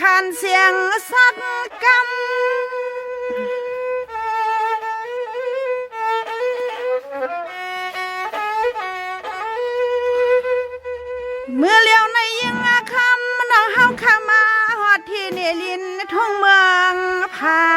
คันเสียงสักกำเมื่อเลี้ยวในยิงอาคำน้องเฮาข้ามาหอดที่เนลินทุ่งเมืองพา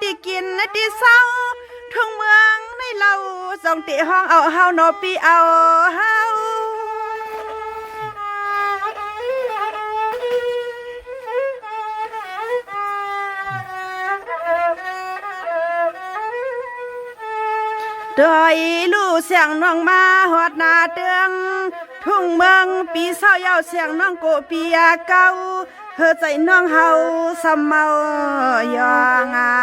หารที่กินที่เศร้าทุ่งเมืองในเราส่องติห้องเอาเฮาโนปีเอาเฮาดอยลู่เสียงน้องมาหอดนาเตือง ทุ่งเมืองปีเศร้าเยาวเสียงน้องโกปียาเก่าเฮอใจน้องเฮาสำเมายองอา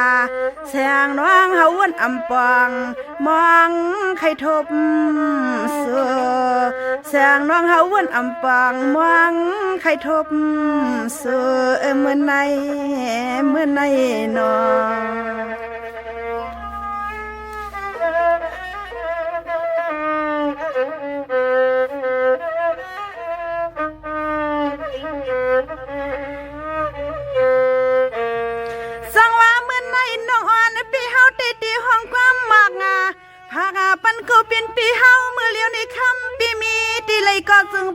เสียงน้องเฮาวนอำปองมองใครทบเสือเสียงน้องเฮาวนอำปองมองใครทบเสือเมื่อในเมื่อในนอ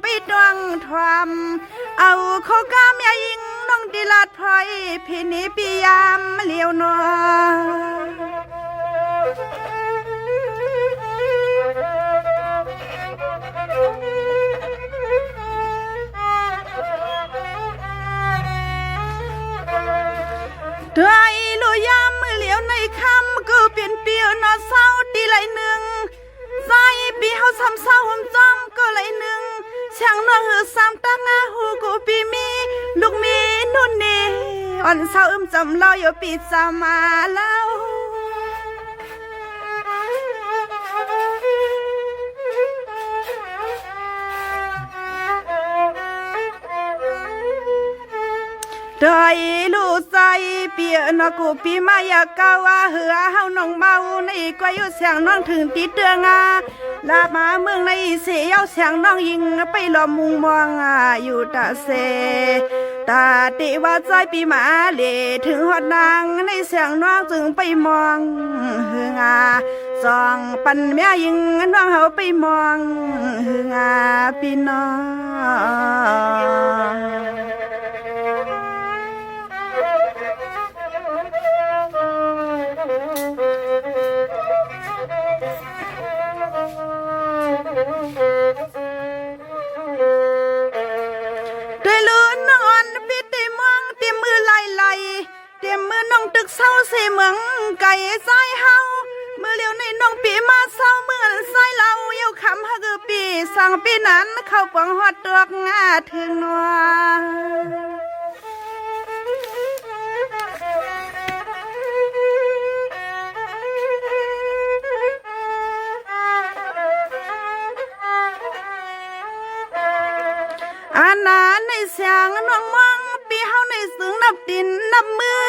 ปดวงทวมเอาเขากามยายิงน้องดิลาดพลอยพี่นี้ปียามเลี้ยวนัวด้วยลุยามเหลียวในคำก็เปลี่ยนเปียวนอเศร้าตีไหลหนึ่งใจปีเฮาซ้ำเศร้าห่มจอมก็ไหลหนึ่ง ช่างน้องหือซ้ำตั้งอาหูกูปีมีลูกมีนุ่นนี่อ่อนเศร้าอึมจำเราอยู่ปีจามาแล้ว ดอยลูใจเปียนกูปีมายาเกาว่าเหือเฮาน้องเมาในกวยอยเสียงน้องถึงตีเตืองาลามาเมืองในเสียาเสียงน้องยิงไปลอมมุงมองอะอยู่ตาเซตาติว่าใจปีมาเลถึงฮอดนางในเสียงน้องจึงไปมองเฮืองาสองปันแม่ยิงน้องเฮาไปมองเฮืองาพี่น้อง ใจเฮามือเลี้ยวในน้องปีมาเศร้าเมื่อใส่เราเย้าคำฮักปีสั่งปีนั้นเข้าปวงฮอดตวกงาถึงนัวอานาในเสียงน้องมองปีเฮาในสึงนับดินนับมือ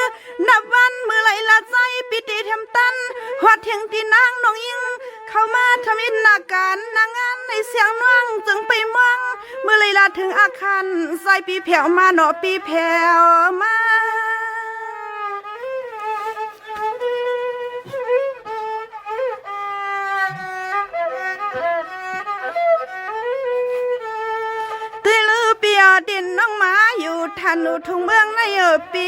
นับวันมือไหลละใจ ปิติเทมตันหอดเทียงที่นางน้องยิง เข้ามาทำอินนาการนางงานในเสียงน้องจึงไปมองเมื่อไหลละถึงอาคารใส่ปีแผ่วมาหนอปีแผ่วมาตีลือเปียดินน้องหมาอยู่ทันอุทุ่งเมืองในเออปี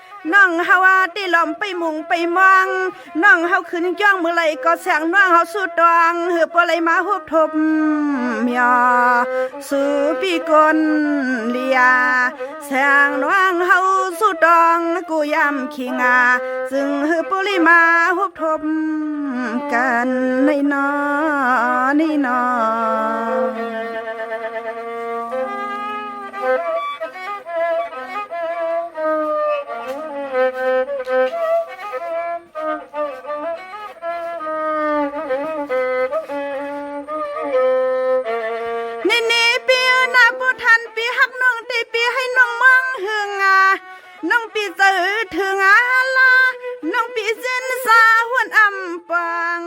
น่อยยาลูปอว่าใส่ปีอำซ้ำอาณาเป็ดเก่าน้องเฮาว่าติหลอมไปมุงไปมองน้องเฮาขึ้นย่องมื่อไหลก็แสงน้องเฮาสุดดองเหือปไหลมาหุบทบเมียสู่ปีกนเลียแสงน้องเฮาสุดดองกูยำขี้งาซึ่งหือปไหลมาหุบทบกันในนอในนอ ให้น้องมังเฮืองาน้องปีเจอถึงอาลาน้องปีเส้นสาหวนอำปัง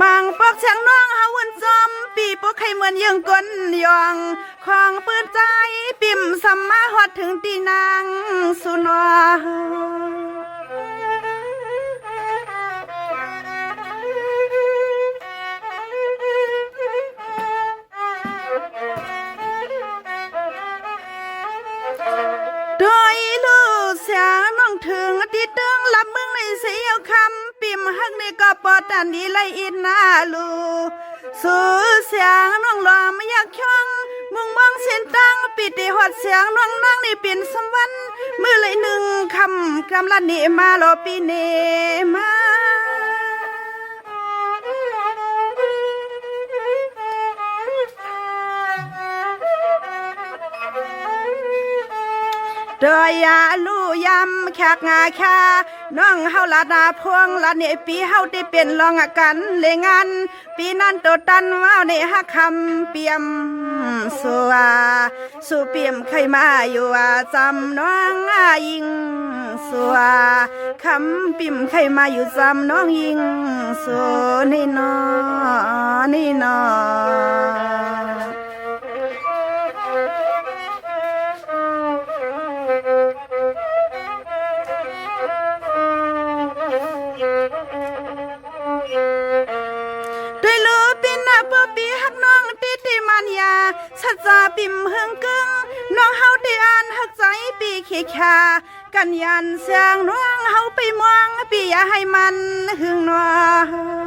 มังปอกช่างน้องหาวนจอมปีปกใครเหมือนยังก้นยองของปืนใจปิ่มสัมมาหอดถึงตีนางสุนว โดยลูกเสียงน้องถึงที่ตึงรับมึงในเสียวคำปิ่มฮักในี่ก็ปอดันดีไลอินนาลูสู่เสียงน้องหลอไม่อยากช่องมุงมองเส้นตั้งปิดได้หอดเสียงน้องนางในี่เป็นสวรรค์มือเลยหนึ่งคำกำลันนี่มาโลปีเนมา เดยยาลู่ยำแขกงาคาน้องเฮาลาดาพวงละเนี่ยปีเฮาได้เป็นรองกันเลยงานปีนั้นโตตันว่าในฮักคำเปียมสัวสู่เปียมใครมาอยู่ว่าจำน้องอายิงสัวคำปิ่มใครมาอยู่จำน้องยิงสัวนี่นอนี่นอ เปอปีฮักน้องติติมันยาสัจจาปิมเฮงกึงน้องเฮาติอันฮักใจปีเขคากันยันเสียงน้องเฮาไปมองปีอย่าให้มันหึงนัว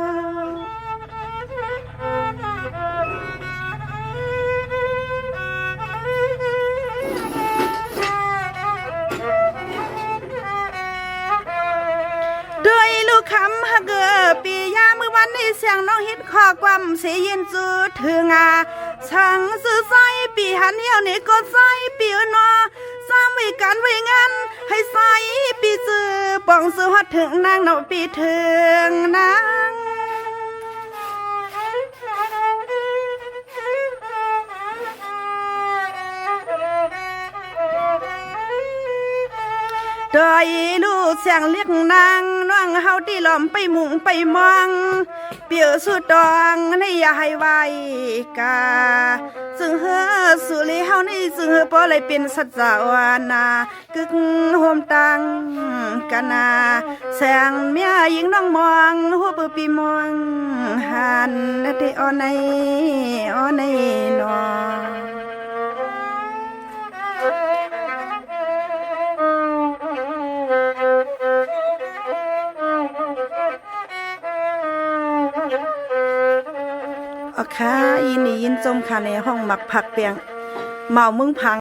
ยวนี่ก็ใจปีนอสางไว้กันไว้งานให้ใสปีจือป้องซื้อฮอดถึงนางนาปีถึงนางดอยลูกเสียงเรียกนางน้องเฮาที่หลอมไปมุงไปมอง เปียวสุดดองในยาให้ไวกาซึ่งเฮอสุลีเฮานี่ซึ่งเฮอปอเลยเป็นสัจจวานากึกโฮมตังกันาแสงเมียยิงน้องมองหัวปืปีมองหันที่ออนในออนในนอ ค่ะยินียินจมค่ะในห้องหมักผักเปียงเมามึงพัง